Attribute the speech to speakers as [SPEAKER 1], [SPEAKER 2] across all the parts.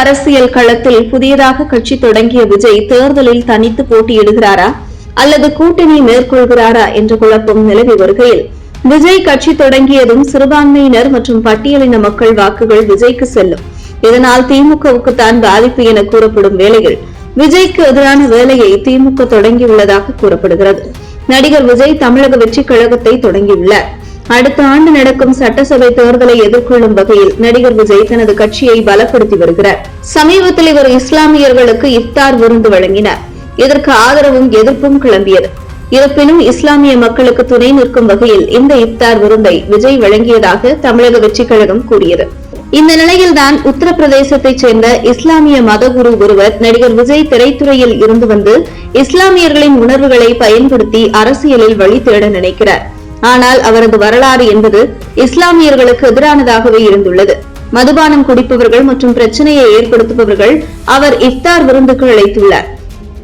[SPEAKER 1] அரசியல் களத்தில் புதியதாக கட்சி தொடங்கிய விஜய் தேர்தலில் தனித்து போட்டியிடுகிறாரா? அல்லது கூட்டணி மேற்கொள்கிறாரா என்ற குழப்பம் நிலவி வருகையில் விஜய் கட்சி தொடங்கியதும் சிறுபான்மையினர் மற்றும் பட்டியலின மக்கள் வாக்குகள் விஜய்க்கு செல்லும். இதனால் திமுகவுக்கு தான் பாதிப்பு என கூறப்படும் வேளையில் விஜய்க்கு எதிரான வேலையை திமுக தொடங்கியுள்ளதாக கூறப்படுகிறது. நடிகர் விஜய் தமிழக வெற்றிக் கழகத்தை தொடங்கியுள்ளார். அடுத்த ஆண்டு நடக்கும் சட்டசபை தேர்தலை எதிர்கொள்ளும் வகையில் நடிகர் விஜய் தனது கட்சியை பலப்படுத்தி வருகிறார். சமீபத்தில் இவர் இஸ்லாமியர்களுக்கு இஃப்தார் விருந்து வழங்கினார். இதற்கு ஆதரவும் எதிர்ப்பும் கிளம்பியது. இருப்பினும் இஸ்லாமிய மக்களுக்கு துணை நிற்கும் வகையில் இந்த இஃப்தார் விருந்தை விஜய் வழங்கியதாக தமிழக வெற்றிக் கழகம் கூறியது. இந்த நிலையில்தான் உத்தரப்பிரதேசத்தைச் சேர்ந்த இஸ்லாமிய மதகுரு ஒருவர் நடிகர் விஜய் திரைத்துறையில் இருந்து வந்து இஸ்லாமியர்களின் உணர்வுகளை பயன்படுத்தி அரசியலில் வழி தேட நினைக்கிறார். ஆனால் அவரது வரலாறு என்பது இஸ்லாமியர்களுக்கு எதிரானதாகவே இருந்துள்ளது. மதுபானம் குடிப்பவர்கள் மற்றும் பிரச்சனையை ஏற்படுத்துபவர்கள் அவர் இஃப்தார் விருந்துக்கு அழைத்துள்ளார்.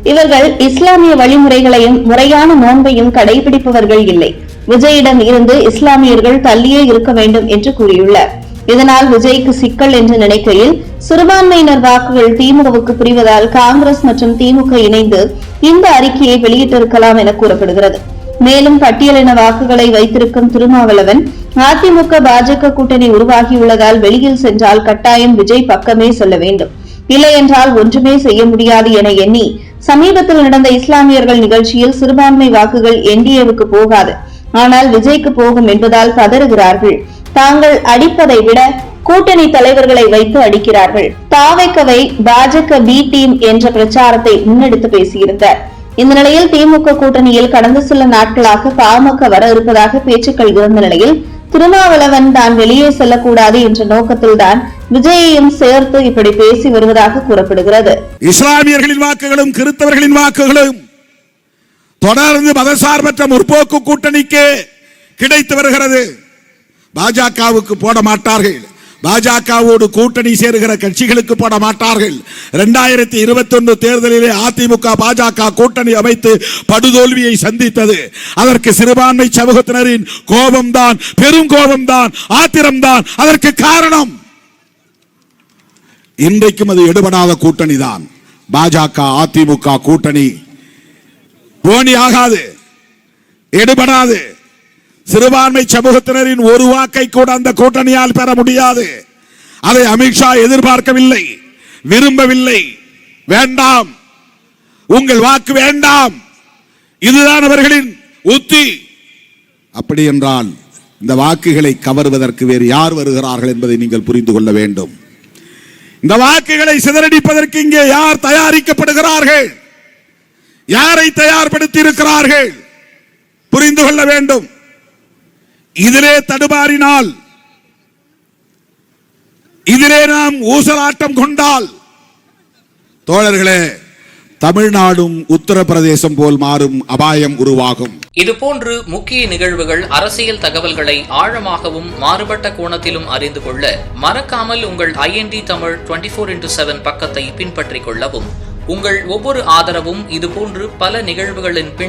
[SPEAKER 1] இவர்கள் இஸ்லாமிய வழிமுறைகளையும் முறையான நோன்பையும் கடைபிடிப்பவர்கள் இல்லை. விஜயிடம் இருந்து இஸ்லாமியர்கள் தள்ளியே இருக்க வேண்டும் என்று கூறியுள்ளார். இதனால் விஜய்க்கு சிக்கல் என்று நினைக்கையில் சிறுபான்மையினர் வாக்குகள் திமுகவுக்கு பிரிவதால் காங்கிரஸ் மற்றும் திமுக இணைந்து இந்த அறிக்கையை வெளியிட்டிருக்கலாம் என கூறப்படுகிறது. மேலும் பட்டியலின வாக்குகளை வைத்திருக்கும் திருமாவளவன் அதிமுக பாஜக கூட்டணி உருவாகியுள்ளதால் வெளியில் சென்றால் கட்டாயம் விஜய் பக்கமே சொல்ல வேண்டும். இல்லை என்றால் ஒன்றுமே செய்ய முடியாது என எண்ணி சமீபத்தில் நடந்த இஸ்லாமியர்கள் நிகழ்ச்சியில் சிறுபான்மை வாக்குகள் என்டிஏவுக்கு போகாது. ஆனால் விஜய்க்கு போகும் என்பதால் பதறுகிறார்கள். தாங்கள் அடிப்பதை விட கூட்டணி தலைவர்களை வைத்து அடிக்கிறார்கள். தாவைக்கவை பாஜக பி டீம் என்ற பிரச்சாரத்தை முன்னெடுத்து பேசியிருந்தார். இந்த நிலையில் திமுக கூட்டணியில் கடந்த சில நாட்களாக பாமக வர இருப்பதாக பேச்சுக்கள் இருந்த நிலையில் திருமாவளவன் தான் வெளியே செல்லக்கூடாது என்ற நோக்கத்தில்தான் விஜயையும் சேர்த்து இப்படி பேசி வருவதாக கூறப்படுகிறது.
[SPEAKER 2] இஸ்லாமியர்களின் வாக்குகளும் கிறிஸ்தவர்களின் வாக்குகளும் தொடர்ந்து மதசார்பற்ற முற்போக்கு கூட்டணிக்கு கிடைத்து வருகிறது. பாஜகவுக்கு போட மாட்டார்கள். பாஜகவோடு கூட்டணி சேருகிற கட்சிகளுக்கு போட மாட்டார்கள். இரண்டாயிரத்தி இருபத்தி ஒன்று தேர்தலிலே அதிமுக பாஜக கூட்டணி அமைத்து படுதோல்வியை சந்தித்தது. அதற்கு சிறுபான்மை சமூகத்தினரின் கோபம்தான் பெரும் கோபம்தான் ஆத்திரம்தான். அதற்கு காரணம் இன்றைக்கும் அது எடுபடாத கூட்டணி தான் பாஜக அதிமுக கூட்டணி. போனி ஆகாது எடுபடாது. சிறுபான்மை சமூகத்தினரின் ஒரு வாக்கை கூட அந்த கூட்டணியால் பெற முடியாது. அதை அமித்ஷா எதிர்பார்க்கவில்லை. விரும்பவில்லை. வேண்டாம். உங்கள் வாக்கு வேண்டாம். இதுதான் அவர்களின் உத்தி. அப்படி என்றால் இந்த வாக்குகளை கவருவதற்கு வேறு யார் வருகிறார்கள் என்பதை நீங்கள் புரிந்து கொள்ள வேண்டும். இந்த வாக்குகளை சிதறடிப்பதற்கு இங்கே யார் தயாரிக்கப்படுகிறார்கள்? யாரை தயார்படுத்தி இருக்கிறார்கள் புரிந்து கொள்ள வேண்டும். இதிலே தடுமாறினால் இதிலே நாம் ஊசலாட்டம் கொண்டால் தோழர்களே தமிழ்நாடும் உத்தரப்பிரதேசம் போல் மாறும் அபாயம் உருவாகும்.
[SPEAKER 3] இதுபோன்று முக்கிய நிகழ்வுகள் அரசியல் தகவல்களை ஆழமாகவும் மாறுபட்ட கோணத்திலும் அறிந்து கொள்ள மறக்காமல் உங்கள் INT Tamil twenty four into seven பக்கத்தை பின்பற்றிக் கொள்ளவும். உங்கள் ஒவ்வொரு ஆதரவும் இதுபோன்று பல நிகழ்வுகளின் பின்